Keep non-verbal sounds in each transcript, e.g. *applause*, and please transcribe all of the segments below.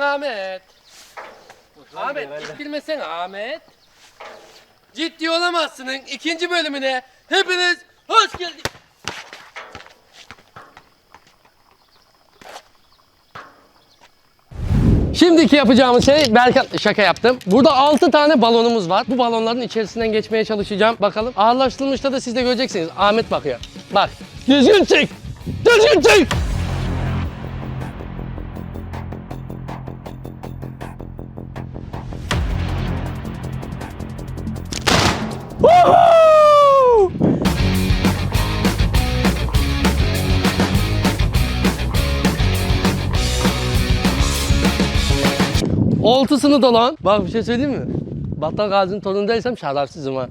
Ahmet. Ahmet ittirmesene Ahmet. Ciddi olamazsının ikinci bölümüne hepiniz hoş geldiniz. Şimdiki yapacağımız şey Berkan şaka yaptım. Burada 6 tane balonumuz var. Bu balonların içerisinden geçmeye çalışacağım. Bakalım. Ağırlaştırılmışta da siz de göreceksiniz. Ahmet bakıyor. Bak. Düzgün çek. Düzgün çek. Oltusunu da lan. Bak bir şey söyleyeyim mi? Battal Gazi'nin torunundaysam şerefsizim ha.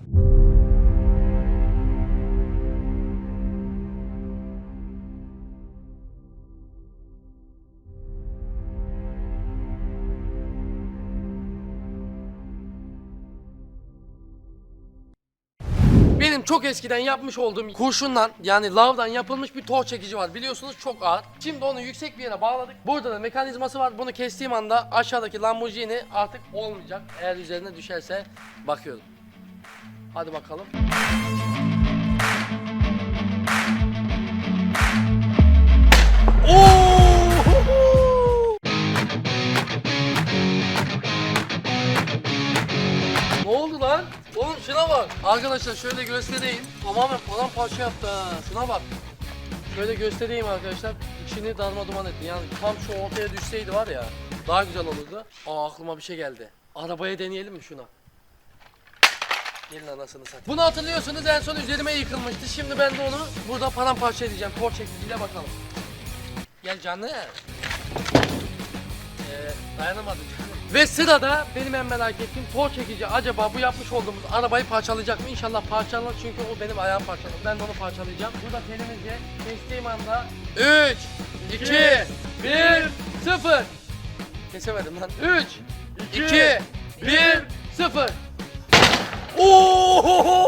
Çok eskiden yapmış olduğum kurşundan yani lavdan yapılmış bir toh çekici var. Biliyorsunuz çok ağır. Şimdi onu yüksek bir yere bağladık. Burada da mekanizması var. Bunu kestiğim anda aşağıdaki Lamborghini artık olmayacak. Eğer üzerine düşerse bakıyorum. Hadi bakalım. Oo! Oğlum şuna bak. Arkadaşlar şöyle göstereyim. Tamamen paramparça yaptı ha. Şuna bak. Şöyle göstereyim arkadaşlar. İçini darma duman etti. Yani tam şu ortaya düşseydi var ya. Daha güzel olurdu. Aa aklıma bir şey geldi. Arabaya deneyelim mi şuna? Gelin anasını satayım. Bunu hatırlıyorsunuz en son üzerime yıkılmıştı. Şimdi ben de onu burada paramparça edeceğim. Kor çekiciyle bakalım. Gel canlı. Ee, dayanamadım. Ve sırada benim en merak ettiğim tor çekici acaba bu yapmış olduğumuz arabayı parçalayacak mı? İnşallah parçalar çünkü o benim ayağım parçaladı. Ben de onu parçalayacağım. Burada telimizce kestiğim anda 3, 2, 1, 0 Kesemedim lan. 3, 2, 1, 0 Oo!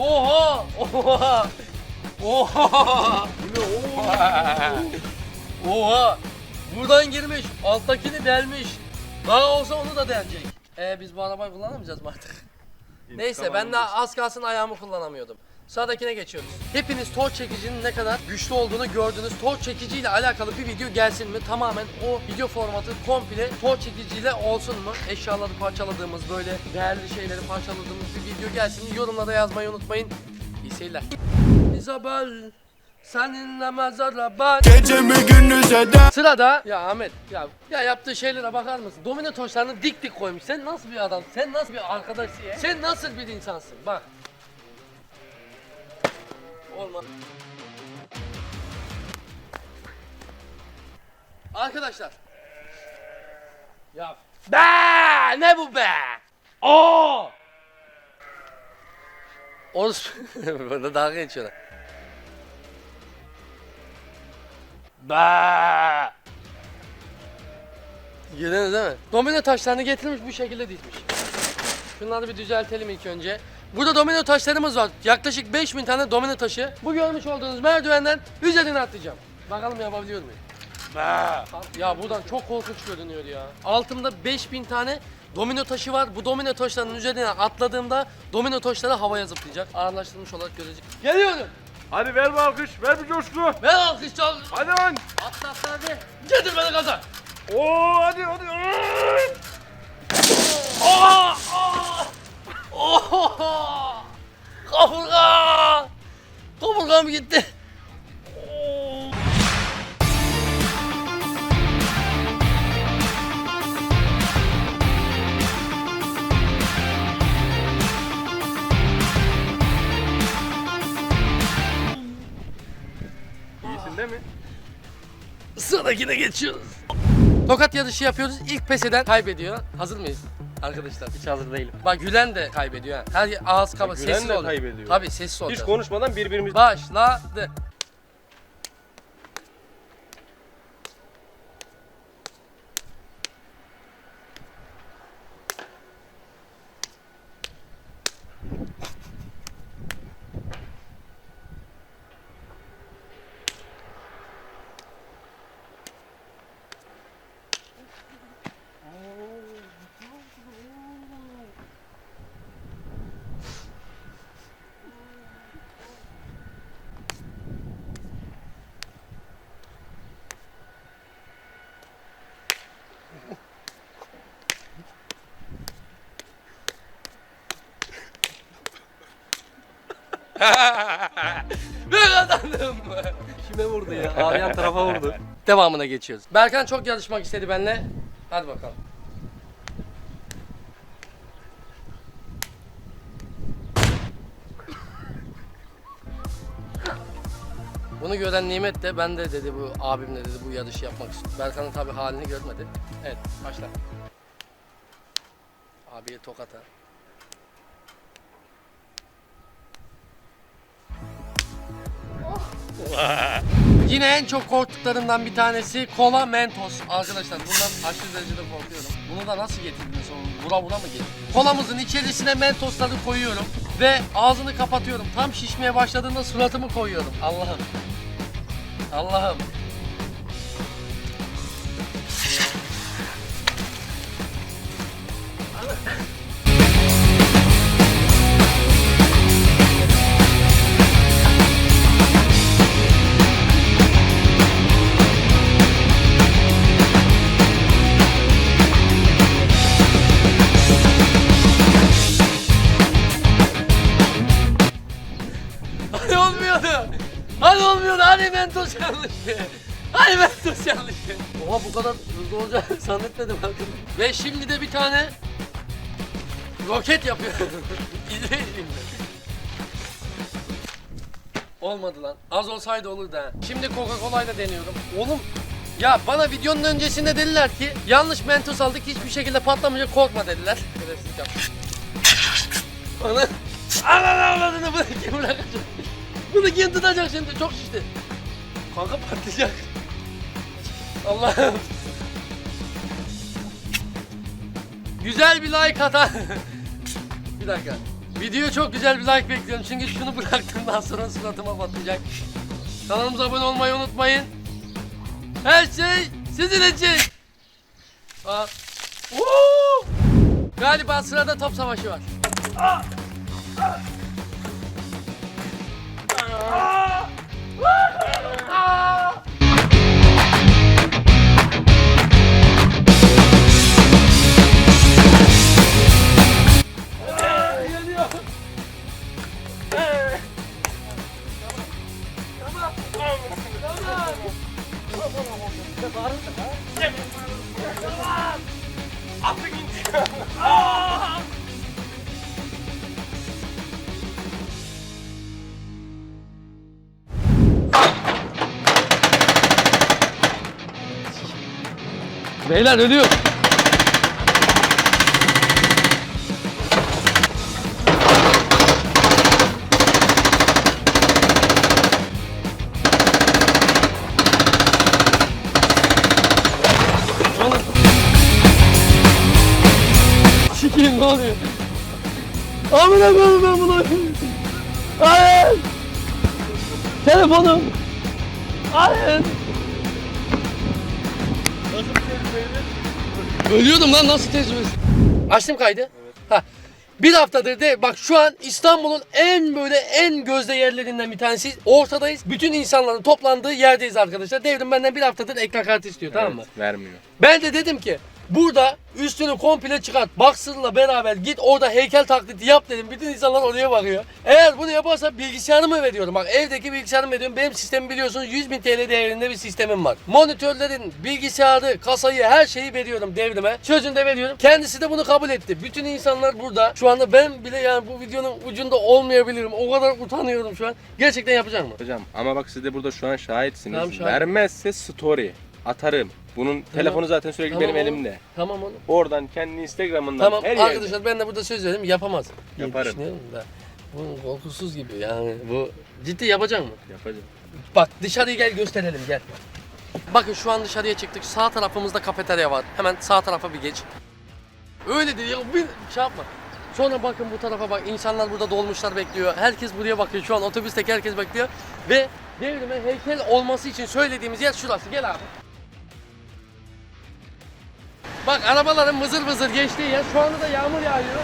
Oo! Oha! Oha! Oha! Oha! Buradan girmiş, alttakini delmiş. Daha olsa onu da delecek. Ee biz bu arabayı kullanamayacağız mı artık? Neyse ben de az kalsın ayağımı kullanamıyordum. Sıradakine geçiyoruz. Hepiniz torç çekicinin ne kadar güçlü olduğunu gördünüz. Torç çekiciyle alakalı bir video gelsin mi? Tamamen o video formatı komple torç çekiciyle olsun mu? Eşyaları parçaladığımız böyle değerli şeyleri parçaladığımız bir video gelsin mi? Yorumlara yazmayı unutmayın. İyi seyirler. Isabel seninle mezara ben Gecemi gündüze de Sırada ya Ahmet ya ya yaptığı şeylere bakar mısın? Domino taşlarını dik dik koymuş. Sen nasıl bir adam? Sen nasıl bir arkadaşsın? Sen nasıl bir insansın? Bak. Olma. Arkadaşlar. Ya be ne bu be? Oo! Orası *laughs* burada dalga geçiyorlar. Ba! Yediniz değil mi? Domino taşlarını getirmiş bu şekilde dizmiş. Şunları bir düzeltelim ilk önce. Burada domino taşlarımız var. Yaklaşık 5000 tane domino taşı. Bu görmüş olduğunuz merdivenden üzerine atlayacağım. Bakalım yapabiliyor muyum? Ba! Ya buradan çok korkunç görünüyor ya. Altımda 5000 tane domino taşı var. Bu domino taşlarının üzerine atladığımda domino taşları havaya zıplayacak. Ağırlaştırılmış olarak görecek. Geliyorum. Hadi ver bir alkış, ver bir coşku. Ver alkış çal. Hadi lan. Atla atla hadi. Getir beni gaza. Oo hadi hadi. Değil mi? Sıradakine geçiyoruz. Tokat yarışı yapıyoruz. İlk pes eden kaybediyor. Hazır mıyız? Arkadaşlar hiç hazır değilim. Bak gülen de kaybediyor ha. Her ağız kaba gülen sessiz de ol. kaybediyor. Tabii sessiz Hiç olacağız. konuşmadan birbirimiz... Başladı. *laughs* ben kazandım. Kime vurdu ya? Ağlayan tarafa vurdu. Devamına geçiyoruz. Berkan çok yarışmak istedi benimle. Hadi bakalım. Bunu gören Nimet de ben de dedi bu abimle dedi bu yarışı yapmak istiyorum. Berkan'ın tabi halini görmedi. Evet başla. Abiye tokat ha. *laughs* Yine en çok korktuklarımdan bir tanesi kola mentos. Arkadaşlar bundan aşırı derecede korkuyorum. Bunu da nasıl getirdiniz oğlum? Vura vura mı getirdin? Kolamızın içerisine mentosları koyuyorum ve ağzını kapatıyorum. Tam şişmeye başladığında suratımı koyuyorum. Allah'ım. Allah'ım. Bu kadar hızlı olacağını *laughs* zannetmedim bakın. Ve şimdi de bir tane roket yapıyor. *laughs* İzleyin. Olmadı lan. Az olsaydı olurdu ha. Şimdi Coca-Cola'yla deniyorum. Oğlum ya bana videonun öncesinde dediler ki yanlış mentos aldık hiçbir şekilde patlamayacak korkma dediler. Şerefsizlik yaptım. Ana. Ananı *laughs* avradını bunu kim bırakacak? Bunu kim tutacak şimdi? Çok şişti. Kanka patlayacak. Allah'ım. Güzel bir like atan. bir dakika. Video çok güzel bir like bekliyorum çünkü şunu bıraktığımdan sonra suratıma patlayacak. Kanalımıza abone olmayı unutmayın. Her şey sizin için. Aa. Woo! Galiba sırada top savaşı var. Beyler ölüyor. Sikiyim ne oluyor? Amına koyayım ben bunu. Hayır. Telefonum. Hayır. Ölüyordum lan nasıl tecrübesi? Açtım kaydı. Ha. Bir haftadır de bak şu an İstanbul'un en böyle en gözde yerlerinden bir tanesi. Ortadayız. Bütün insanların toplandığı yerdeyiz arkadaşlar. Devrim benden bir haftadır ekran kartı istiyor tamam mı? Vermiyor. Ben de dedim ki burada üstünü komple çıkart. Boxer'la beraber git orada heykel taklidi yap dedim. Bütün insanlar oraya bakıyor. Eğer bunu yaparsa bilgisayarımı veriyorum. Bak evdeki bilgisayarımı veriyorum. Benim sistemi biliyorsunuz 100 bin TL değerinde bir sistemim var. Monitörlerin, bilgisayarı, kasayı her şeyi veriyorum devrime. Sözünü de veriyorum. Kendisi de bunu kabul etti. Bütün insanlar burada. Şu anda ben bile yani bu videonun ucunda olmayabilirim. O kadar utanıyorum şu an. Gerçekten yapacak mı? Hocam ama bak siz de burada şu an şahitsiniz. Tamam, şahit. Vermezse story atarım. Bunun telefonu zaten sürekli Tamam benim oğlum. elimde. Tamam oğlum. Oradan kendi Instagram'ından Tamam her yerde. arkadaşlar ben de burada söz veriyorum yapamaz. diye Yaparım. düşünüyorum da. Bu korkusuz gibi yani bu ciddi yapacak mı? Yapacağım. Bak dışarıya gel gösterelim gel. Bakın şu an dışarıya çıktık. Sağ tarafımızda kafeterya var. Hemen sağ tarafa bir geç. Öyle değil ya bir şey yapma. Sonra bakın bu tarafa bak insanlar burada dolmuşlar bekliyor. Herkes buraya bakıyor. Şu an otobüsteki herkes bekliyor. Ve devrime heykel olması için söylediğimiz yer şurası. Gel abi. Bak arabaların mızır mızır geçtiği yer. Şu anda da yağmur yağıyor.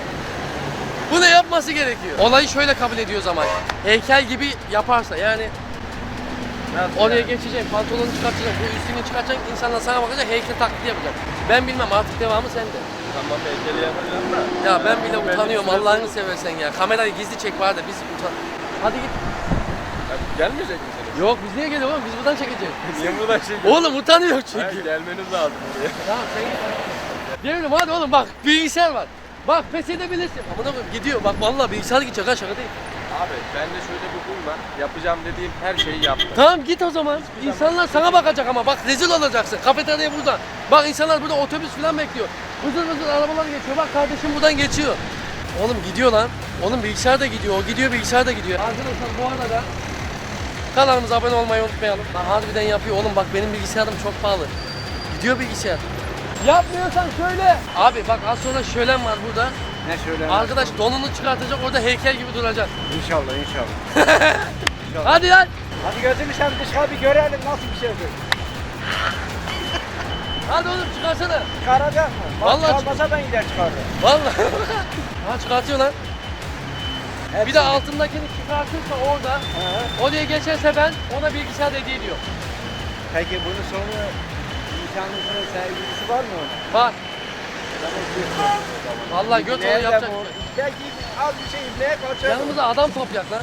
Bunu yapması gerekiyor. Olayı şöyle kabul ediyoruz ama. Heykel gibi yaparsa yani Nasıl Oraya yani? geçeceksin, pantolonu çıkartacaksın, bu üstünü çıkartacaksın, insanlar sana bakacak, heykel taklidi yapacak. Ben bilmem artık devamı sende. Tamam heykeli yapacağım da. Ya ben bile Ben utanıyorum Allah'ını seversen ya. Kamerayı gizli çek var da biz utan... Hadi git. Gelmeyecek misiniz? Yok biz niye geliyoruz oğlum? Biz buradan çekeceğiz. Niye buradan şey Oğlum utanıyor çünkü. Hayır, gelmeniz lazım buraya. Tamam sen git. Diyelim hadi oğlum bak bilgisayar var. Bak pes edebilirsin. Amına koyayım gidiyor. Bak vallahi bilgisayar gidecek ha şaka değil. Abi bende şöyle bir var. Yapacağım dediğim her şeyi yaptım. Tamam git o zaman. İnsanlar sana bakacak ama bak rezil olacaksın. Kafeterya burada. Bak insanlar burada otobüs falan bekliyor. Vızır vızır arabalar geçiyor. Bak kardeşim buradan geçiyor. Oğlum gidiyor lan. Oğlum bilgisayar da gidiyor. O gidiyor bilgisayar da gidiyor. Arkadaşlar bu arada kanalımıza abone olmayı unutmayalım. Lan harbiden yapıyor. Oğlum bak benim bilgisayarım çok pahalı. Gidiyor bilgisayar. Yapmıyorsan söyle. Abi bak az sonra şölen var burada. Ne şöyle? Arkadaş donunu çıkartacak orada heykel gibi duracak. İnşallah *laughs* inşallah. Hadi lan. Hadi gözünü sen dışarı bir görelim nasıl bir şey bu. Hadi oğlum çıkarsana. Çıkaracak mı? Bak Vallahi Çıkarmasa ben gider çıkarırım. Vallahi. *laughs* ha çıkartıyor lan. Bir de altındakini çıkartırsa orada, He. oraya geçerse ben ona bilgisayar hediye ediyor. Peki bunun sonu nişanlısının sevgilisi var mı? Var. Vallahi göt onu yapacak. Belki az bir şey ibneye kaçar. Yanımıza adam toplayak lan.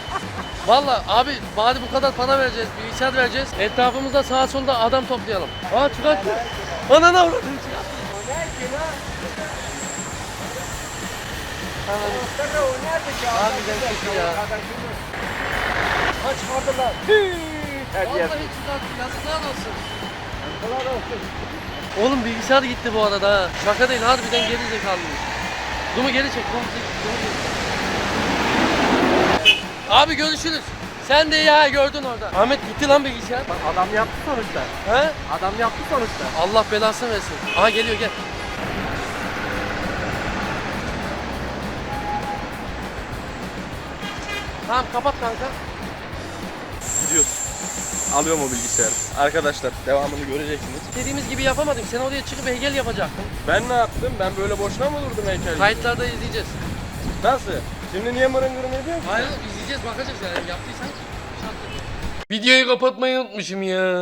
*laughs* Vallahi abi bari bu kadar para vereceğiz, bilgisayar vereceğiz. Etrafımızda sağa solda adam toplayalım. Aa çıkartıyor. Anana vurdu. O ne ki lan? Mustafa o nerede ki? Harbiden kötü ya. Ha çıkardılar. Hediye. Vallahi çıkarttı. Yazıklar olsun. Oğlum bilgisayar gitti bu arada ha. Şaka değil harbiden geri zekalıymış. Dumu geri çek. Dumu, dumu geri. Abi görüşürüz. Sen de ya gördün orada. Ahmet gitti lan bilgisayar. Adam yaptı sonuçta. He? Adam yaptı sonuçta. Allah belasını versin. Aha geliyor gel. Tamam kapat kanka. Alıyorum o bilgisayarı. Arkadaşlar devamını göreceksiniz. Dediğimiz gibi yapamadık. Sen oraya çıkıp heykel yapacaktın. Ben ne yaptım? Ben böyle boşuna mı durdum heykel? Kayıtlarda izleyeceğiz. Nasıl? Şimdi niye mırın gırın ediyorsun? Hayır izleyeceğiz bakacağız yani yaptıysan. Videoyu kapatmayı unutmuşum ya.